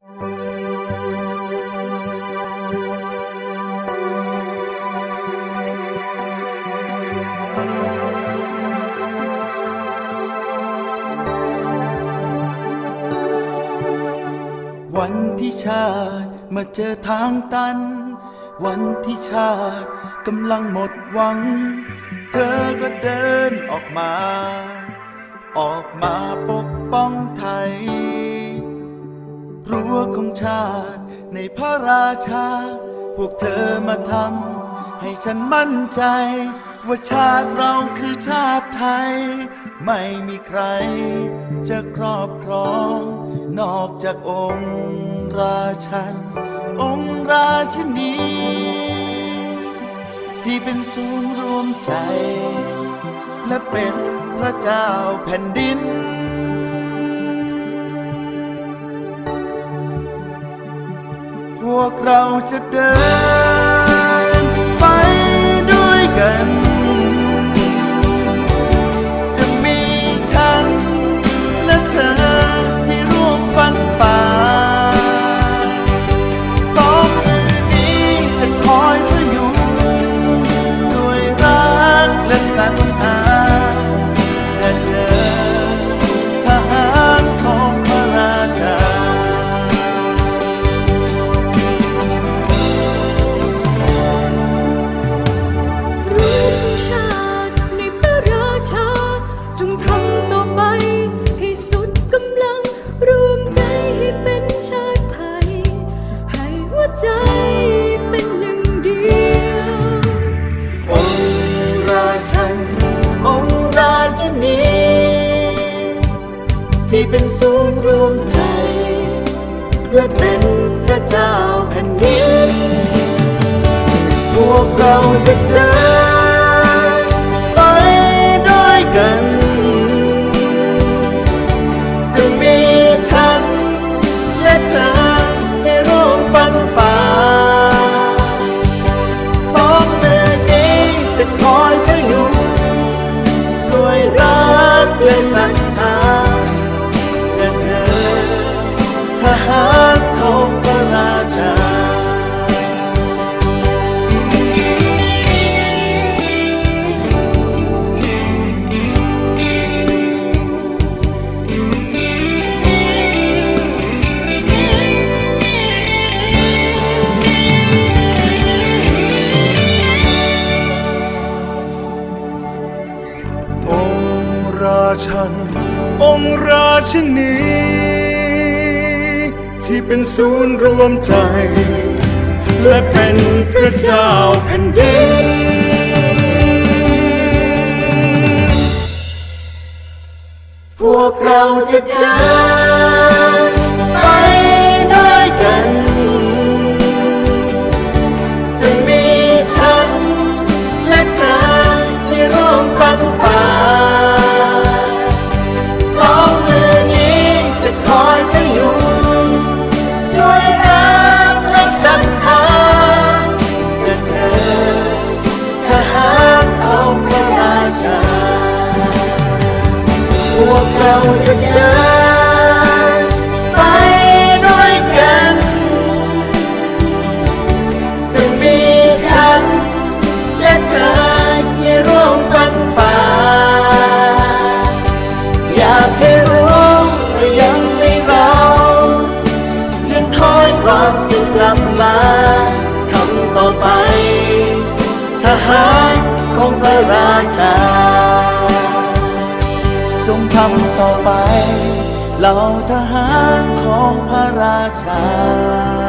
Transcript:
วันที่ชาติมาเจอทางตัน วันที่ชาติกำลังหมดหวัง เธอก็เดินออกมา ออกมาปกป้องไทย รั้วของชาติ ในพระราชา พวกเธอมาทำให้ฉันมั่นใจ ว่าชาติเราคือชาติไทย ไม่มีใคร จะครอบครอง นอกจากองค์ราชัน องค์ราชินี ที่เป็นศูนย์รวมใจ และเป็นพระเจ้าแผ่นดิน วกเราจะเดิน เป็นศูนย์รวมใจและเป็นพระเจ้าแผ่นดิน พวกเราจะเดินไปด้วยกัน จะมีฉันและเธอให้ร่วมฟันฝ่าสองมือนี้จะคอย ราชัน องค์ราชินี ที่เป็นศูนย์รวมใจ และเป็นพระเจ้าแผ่นดินพวกเราจะได้ เราจะเดินไปด้วยกัน จะมีฉันและเธอที่ร่วมฟันฝ่า อยากให้รู้ว่ายังไม่เรายังคอยความสุขกลับมาทำต่อไป ทหารของพระราชาำต่อไป เหล่าทหารของพระราชา